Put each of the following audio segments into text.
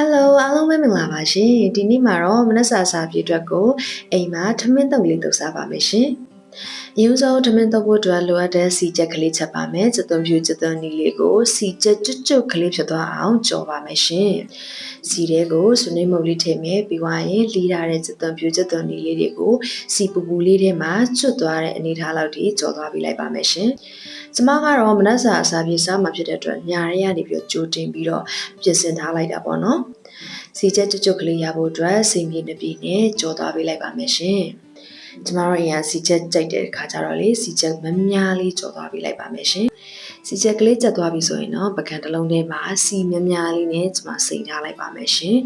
Hello အားလုံးပဲမင်္ဂလာပါရှင်ဒီနေ့မှာတော့မနက်စာစာပြေအတွက်ကိုအိမ်မှာထမင်းတုပ်လေးတုပ်စားပါမယ်ရှင် အရင်ဆုံးထမင်းတုပ်ဖို့အတွက်လိုအပ်တဲ့စီချက်ကလေးချက်ပါမယ်စက်သွန်ဖြူစက်သွန်နီလေးကိုစီချက်ကျွတ်ကျွတ်ကလေးဖြစ်သွားအောင်ကြော်ပါမယ်ရှင်စီတဲကိုဆွနေမုတ်လေးထည့်မယ်ပြီးသွားရင်လီးထားတဲ့စက်သွန်ဖြူစက်သွန်နီလေးတွေကိုစီပူပူလေးထဲမှာကျွတ်သွားတဲ့အနေထားလောက်ထိကြော်သွားပြီးလိုက်ပါမယ်ရှင်ကျမကတော့မနက်စာအစာပြေစားမှာဖြစ်တဲ့အတွက်ညာရဲရနေပြီးတော့ကြိုတင်ပြီးတော့ပြင်ဆင်ထားလိုက်တာပေါ့နော်စီချက်ကြွကြွကလေးရဖို့အတွက်စိမ်ပြေနှစ်ပြေနဲ့ကြော်သွားပေးလိုက်ပါမယ်ရှင် ကျမတို့အရင်စီချက်ကြိုက်တဲ့ခါကျတော့လေစီချက်မများလေးကြော်သွားပေးလိုက်ပါမယ်ရှင်စီချက်ကလေးကျက်သွားပြီဆိုရင်တော့ပကံတစ်လုံးထဲမှာစီများများလေးနဲ့ကျမစိမ်ထားလိုက်ပါမယ်ရှင်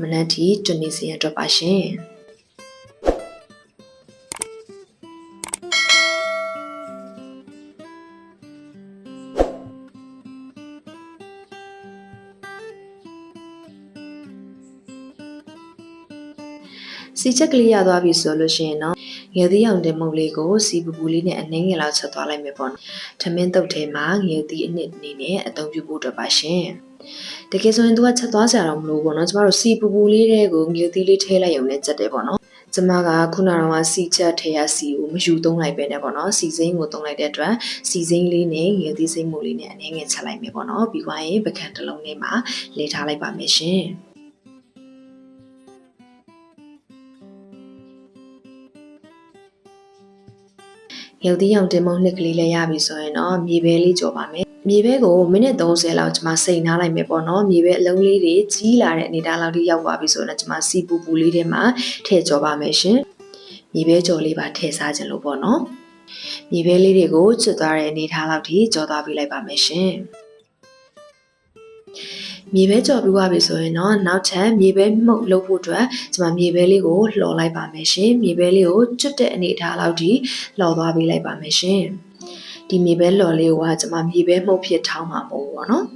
မနက်ထီတွနေစီရအတွက်ပါရှင်စီချက်ကလေးရသွားပြီဆိုလို့ရှိရင်တော့ ငယ်သီးအောင်တင်မုတ်လေးကိုစီပူပူလေးနဲ့အနှင်းငယ်လောက်ချက်သွားလိုက်မယ်ပေါ့နော်။ထမင်းတုပ်ထဲမှာငယ်သီးအနှစ်အနေနဲ့အသုံးပြုဖို့အတွက်ပါရှင်။တကယ်ဆိုရင်သူကချက်သွားစရာတော့မလိုဘူးပေါ့နော်။ကျမတို့စီပူပူလေးတွေကိုငယ်သီးလေးထည့်လိုက်ရုံနဲ့ချက်တယ်ပေါ့နော်။ကျမကခုနကတော့စီချက်ထဲရစီကိုမယူသုံးလိုက်ပဲနဲ့ပေါ့နော်စီစိမ်းကိုသုံးလိုက်တဲ့အတွက်စီစိမ်းလေးနဲ့ငယ်သီးစိမ်းမှုလေးနဲ့အနှင်းငယ်ချက်လိုက်မယ်ပေါ့နော်ပြီးသွားရင်ပကံတစ်လုံးလေးမှာလေထားလိုက်ပါမယ်ရှင်။ ရုပ်သီးရောင်တင်မုံနှစ်ကလေးလည်းရပြီဆိုရင်တော့မြေပဲလေးကြော်ပါမယ်မြေပဲကိုမိနစ်30လောက်ကျွန်မစိန်ထားလိုက်မယ်ပေါ့နော်မြေပဲအလုံးလေးတွေကြီးလာတဲ့အနေအထားလောက်ထိရောက်သွားပြီဆိုတော့ကျွန်မစီပူပူလေးထဲမှာထည့်ကြော်ပါမယ်ရှင်မြေပဲကြော်လေးပါထည့်စားခြင်းလို့ပေါ့နော်မြေပဲလေးတွေကိုချွတ်သွားတဲ့အနေအထားလောက်ထိကြော်သွားပေးလိုက်ပါမယ်ရှင် မြေပဲကြော်ပြီးသွားပြီဆိုရင်တော့နောက်ထပ်မြေပဲမှုတ်လုပ်ဖို့အတွက်ကျွန်မမြေပဲလေးကိုလှော်လိုက်ပါမယ်ရှင်မြေပဲလေးကိုကျွတ်တဲ့အနေအထားလောက်ထိလှော်သွားပေးလိုက်ပါမယ်ရှင်ဒီမြေပဲလှော်လေးကိုကကျွန်မမြေပဲမှုတ်ဖြစ်ထောင်းမှာမဟုတ်ဘူးပေါ့နော်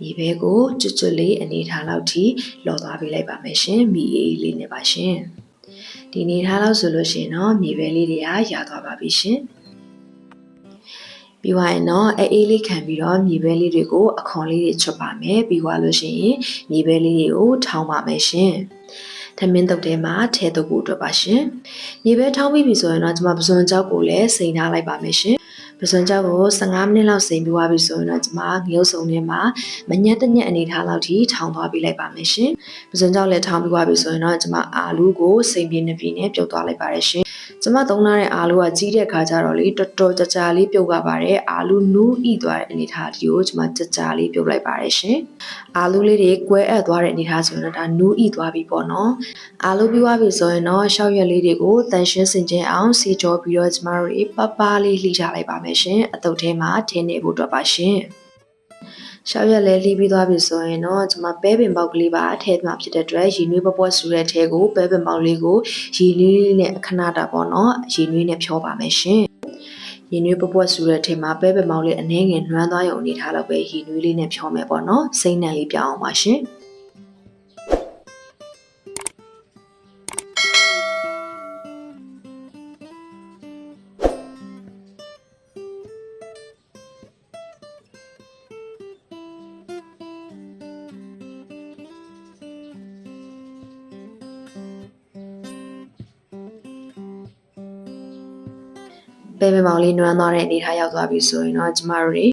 မြေပဲကိုကျွတ်ကျွတ်လေးအနေအထားလောက်ထိလှော်သွားပေးလိုက်ပါမယ်ရှင်မြေအေးလေးနဲ့ပါရှင်ဒီအနေအထားလောက်ဆိုလို့ရှိရင်တော့မြေပဲလေးတွေကရသွားပါပြီရှင် ပြီးသွားရင်တော့အေးအေးလေးခံပြီးတော့မြေပဲလေးတွေကိုအခွန်လေးတွေချွတ်ပါမယ်ပြီးသွားလို့ရှိရင်မြေပဲလေးတွေကိုထောင်းပါမယ်ရှင်ထမင်းတုပ်ထဲမှာထဲတုပ်ဖို့အတွက်ပါရှင်မြေပဲထောင်းပြီးပြီဆိုရင်တော့ကျွန်မပစွန်ကြောက်ကိုလည်းစိန်ထားလိုက်ပါမယ်ရှင်ပစွန်ကြောက်ကို15မိနစ်လောက်စိန်ပြီးသွားပြီဆိုရင်တော့ကျွန်မငရုတ်စုံထဲမှာမညက်တညက်အနေထားလောက်ထိထောင်းသွားပြီးလိုက်ပါမယ်ရှင်ပစွန်ကြောက်လည်းထောင်းပြီးသွားပြီဆိုရင်တော့ကျွန်မအာလူးကိုစိန်ပြင်းနေပြင်းနဲ့ပြုတ်သွားလိုက်ပါတယ်ရှင် ကျမသုံးထားတဲ့အာလူကကြီးတဲ့ခါကျတော့လေတော်တော်ကြကြလေးပြုတ်သွားပါတယ်အာလူနူးဤသွားတဲ့အနေထားဒီကိုကျမကြကြလေးပြုတ်လိုက်ပါတယ်ရှင်အာလူလေးတွေကွဲအပ်သွားတဲ့အနေထားဆိုရင်တော့ဒါနူးဤသွားပြီပေါ့နော်အာလူပြီးသွားပြီဆိုရင်တော့ရှောက်ရက်လေးတွေကိုတန်ရှင်းစင်ချင်းအောင်စီကြောပြီးတော့ကျမတို့ပပလေးလှိချလိုက်ပါမယ်ရှင်အတုပ်ထဲမှာထင်းနေဖို့အတွက်ပါရှင် ရှောက်ရက်လဲလှီးပြီးသွားပြီဆိုရင်တော့ကျွန်မပဲပင်ပေါက်ကလေးပါအထည့်မှာဖြစ်တဲ့အတွက်ရေနွေးပပွက်ဆူတဲ့ထဲကိုပဲပင်ပေါက်လေးကိုရေလေးလေးနဲ့ခဏတာပေါ့နော်ရေနွေးနဲ့ဖြောပါမယ်ရှင်ရေနွေးပပွက်ဆူတဲ့ထဲမှာပဲပင်ပေါက်လေးအနှဲငယ်နှွမ်းသွားရုံအနေထားတော့ပဲရေနွေးလေးနဲ့ဖြောမယ်ပေါ့နော်စိမ့်နံလေးပြအောင်ပါရှင် ပဲပင်ပေါက်လေးနှွမ်းသွားတဲ့အနေထားရောက်သွားပြီဆိုရင်တော့ကျမတို့တွေ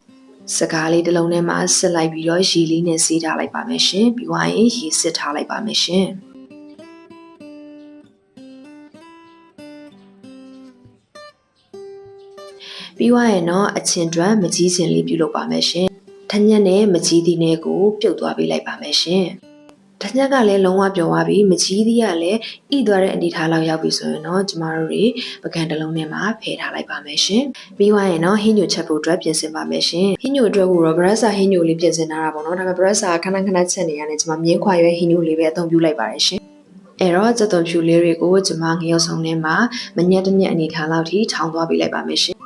စကားလေးတစ်လုံးထဲမှာစစ်လိုက်ပြီးတော့ရေလေးနဲ့စေးထားလိုက်ပါမယ်ရှင်ပြီးသွားရင်ရေစစ်ထားလိုက်ပါမယ်ရှင်ပြီးသွားရင်တော့အချင်းတွက်မကြီးချင်းလေးပြုလုပ်ပါမယ်ရှင်ထညက်နဲ့မကြီးသီးနဲ့ကိုပြုတ်သွားပေးလိုက်ပါမယ်ရှင် တညက်ကလည်းလုံးဝပျော်သွားပြီမကြီးသီးကလည်းဣသွားတဲ့အနေထားလောက်ရောက်ပြီဆိုရင်တော့ကျမတို့တွေပကံတစ်လုံးထဲမှာဖယ်ထားလိုက်ပါမယ်ရှင်ပြီးသွားရင်တော့ဟင်းညိုချက်ဖို့အတွက်ပြင်ဆင်ပါမယ်ရှင်ဟင်းညိုအတွက်ကိုတော့ဘရက်ဆာဟင်းညိုလေးပြင်ဆင်ထားတာပေါ့နော်ဒါပေမဲ့ဘရက်ဆာခဏခဏချက်နေရတယ်ကျမမြင်းခွာရွယ်ဟင်းညိုလေးပဲအသုံးပြုလိုက်ပါတယ်ရှင်အဲ့တော့စက်သွန်ဖြူလေးတွေကိုကျမငရုတ်ဆောင်ထဲမှာမညက်တညက်အနေထားလောက်ထိထောင်းသွားပေးလိုက်ပါမယ်ရှင်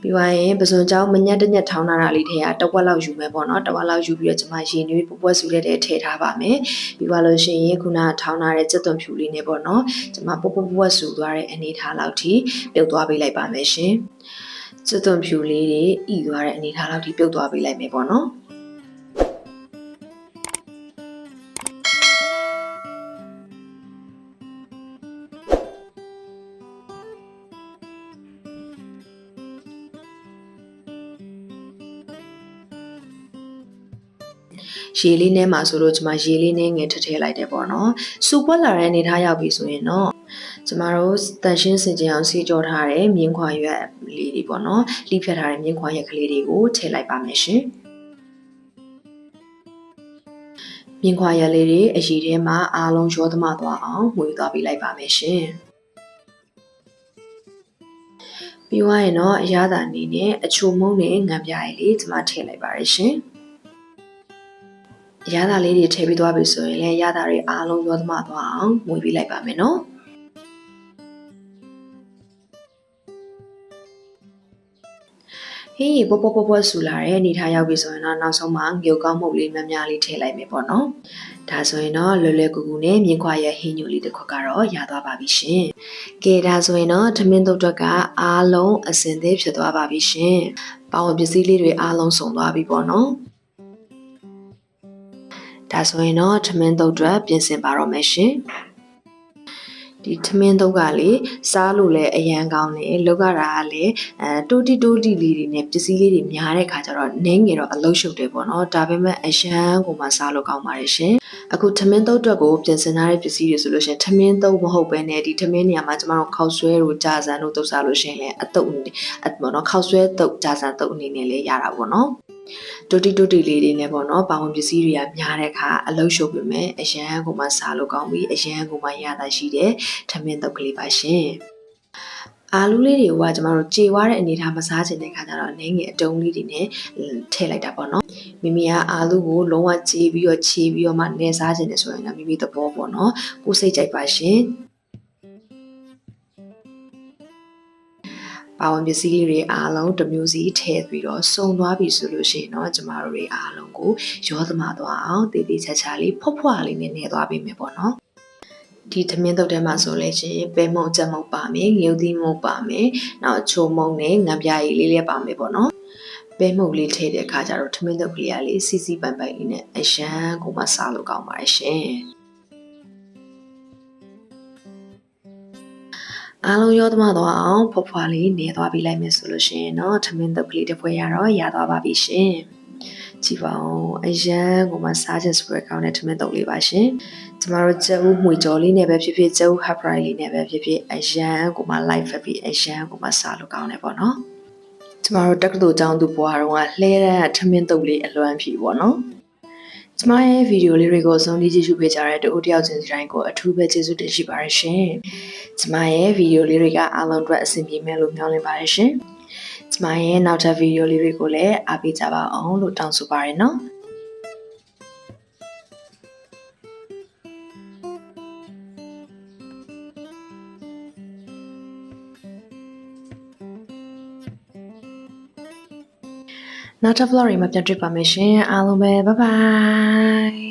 ပြီးသွားရင်ပစွန်ကြောင်းမညက်တညက်ထောင်းလာတာလေးထဲကတဝက်လောက်ယူမယ်ပေါ့နော်တဝက်လောက်ယူပြီးတော့ကျွန်မရေနွေးပပွက်ဆူတဲ့ထဲထည့်ထားပါမယ်ပြီးသွားလို့ရှိရင်ခုနထောင်းလာတဲ့စက်သွန်ဖြူလေးနဲ့ပေါ့နော်ကျွန်မပပပွက်ဆူသွားတဲ့အနေထားလောက်ထိပြုတ်သွားပေးလိုက်ပါမယ်ရှင်စက်သွန်ဖြူလေးတွေဤသွားတဲ့အနေထားလောက်ထိပြုတ်သွားပေးလိုက်မယ်ပေါ့နော် ရေလေးနဲ့မှာဆိုလို့ကျမရေလေးနဲ့ငယ်ထည့်ထည့်လိုက်တယ်ပေါ့နော်စူပွက်လာတဲ့အနေထားရောက်ပြီဆိုရင်တော့ကျမတို့တန်ရှင်းစင်ကြင်အောင်စီကြောထားတဲ့မြင်းခွာရွက်လေးတွေပေါ့နော်လှိဖြတ်ထားတဲ့မြင်းခွာရွက်ကလေးတွေကိုထည့်လိုက်ပါမယ်ရှင်မြင်းခွာရက်လေးတွေအရည်ထဲမှာအားလုံးရောသမသွားအောင်မှုယူသွားပေးလိုက်ပါမယ်ရှင်ပြီးသွားရင်တော့အရသာအနေနဲ့အချိုမုံနဲ့ငံပြရည်လေးကျမထည့်လိုက်ပါရရှင် ရတာလေးတွေထည့်ပြီးသွားပြီဆိုရင်လည်းရတာတွေအားလုံးရောသမသွားအောင်မှုယူပေးလိုက်ပါမယ်နော်ဟေးပေါ်ပေါ်ပေါ်ပေါ်ဆူလာတဲ့အနေထားရောက်ပြီဆိုရင်တော့နောက်ဆုံးမှာငြုတ်ကောင်းမှုလေးများများလေးထည့်လိုက်မယ်ပေါ့နော်။ဒါဆိုရင်တော့လွယ်လွယ်ကူကူနဲ့မြင်းခွာရဲ့ဟင်းညိုလေးတစ်ခွက်ကတော့ရသွားပါပြီရှင်။ကဲဒါဆိုရင်တော့ထမင်းတုပ်တွက်ကအားလုံးအစင်သေးဖြစ်သွားပါပြီရှင်။ပေါဝင်ပစ္စည်းလေးတွေအားလုံးစုံသွားပြီပေါ့နော်။ ဒါဆိုရင်တော့ထမင်းတုပ်တွက်ပြင်ဆင်ပါတော့မယ်ရှင်။ဒီထမင်းတုပ်ကလေစားလို့လည်းအရန်ကောင်းတယ်လောက်ကတာကလည်းအဲတိုးတီတိုးတီလေးတွေနဲ့ပစ္စည်းလေးတွေများတဲ့ခါကျတော့နင်းငယ်တော့အလုံးရှုပ်တယ်ပေါ့နော်ဒါပေမဲ့အရန်ကိုမှစားလို့ကောင်းပါတယ်ရှင်အခုထမင်းတုပ်အတွက်ကိုပြင်ဆင်ထားတဲ့ပစ္စည်းတွေဆိုလို့ရှိရင်ထမင်းတုပ်မဟုတ်ဘဲနဲ့ဒီထမင်းနေရာမှာကျမတို့ခောက်ဆွဲတို့ကြာဆန်တို့တုပ်စားလို့ရှိရင်လည်းအတုပ်အပေါ့နော်ခောက်ဆွဲတုပ်ကြာဆန်တုပ်အနေနဲ့လည်းရတာပေါ့နော် တိုတီတိုတီလေးတွေနဲ့ပေါ့နော်ပါဝင်ပစ္စည်းတွေကများတဲ့အခါအလုံးရှုပ်ပေမဲ့အရန်ကိုမှစားလို့ကောင်းပြီအရန်ကိုမှရတာရှိတယ်ထမင်းတုပ်ကလေးပါရှင်အာလူလေးတွေကကျမတို့ကြေွားတဲ့အနေထားမစားချင်တဲ့ခါကျတော့နင်းငယ်အတုံးလေးတွေနဲ့ထည့်လိုက်တာပေါ့နော်မိမိကအာလူကိုလုံးဝကြေပြီးတော့ခြေပြီးတော့မှနေစားချင်တယ်ဆိုရင်တော့မိမိသဘောပေါ့နော်ကိုယ်စိတ်ကြိုက်ပါရှင် ပါဝင်ပစ္စည်းလေးတွေအားလုံးတစ်မျိုးစီထည့်ပြီးတော့စုံသွားပြီဆိုလို့ရှိရင်တော့ကျမတို့တွေအားလုံးကိုရောသမသွားအောင်တည်တည်ချာချာလေးဖွတ်ဖွာလေးနဲ့နေသွားပေးမယ်ပေါ့နော်ဒီသမင်းတုပ်ထဲမှာဆိုလဲချင်းပဲမုံချက်မုံပါမယ်ငရုတ်သီးမုံပါမယ်နောက်အချိုမုံနဲ့ငံပြားရည်လေးလည်းပါမယ်ပေါ့နော်ပဲမုံလေးထည့်တဲ့အခါကျတော့သမင်းတုပ်ကလေးကလေးစီစီပန်ပန်လေးနဲ့အရန်ကိုမှစားလို့ကောင်းပါတယ်ရှင် အားလုံးရောသမသွားအောင်ဖွားဖွားလေးနေသွားပြီးလိုက်မယ်ဆိုလို့ရှိရင်တော့ထမင်းတုပ်ကလေးတစ်ဖွဲရတော့ရသွားပါပြီရှင်ကြည့်ပါဦးအရန်ကိုမှစားချက်စပွဲကောင်းတဲ့ထမင်းတုပ်လေးပါရှင်ကျမတို့ကျဦးမှွေကြော်လေးနဲ့ပဲဖြစ်ဖြစ်ကျဦး hot fry လေးနဲ့ပဲဖြစ်ဖြစ်အရန်ကိုမှ live ဖက်ပြီးအရန်ကိုမှစားလို့ကောင်းတယ်ပေါ့နော်ကျမတို့တက္ကသိုလ်ကျောင်းသူဘွားတော်ကလှဲတဲ့ထမင်းတုပ်လေးအလွမ်းဖြီပေါ့နော် ကျမရဲ့ဗီဒီယိုလေးတွေကိုစုံကြည့်ကြည့်ပေးကြတဲ့တူတယောက်ချင်းစီတိုင်းကိုအထူးပဲကျေးဇူးတင်ရှိပါတယ်ရှင်။ကျမရဲ့ဗီဒီယိုလေးတွေကအားလုံးအတွက်အဆင်ပြေမယ်လို့မျှော်လင့်ပါတယ်ရှင်။ကျမရဲ့နောက်ထပ်ဗီဒီယိုလေးတွေကိုလည်းအားပေးကြပါအောင်လို့တောင်းဆိုပါရနော်။။ နောက်ထပ် vlog တွေမှာပြန်တွေ့ပါမယ်ရှင်အားလုံးပဲ bye bye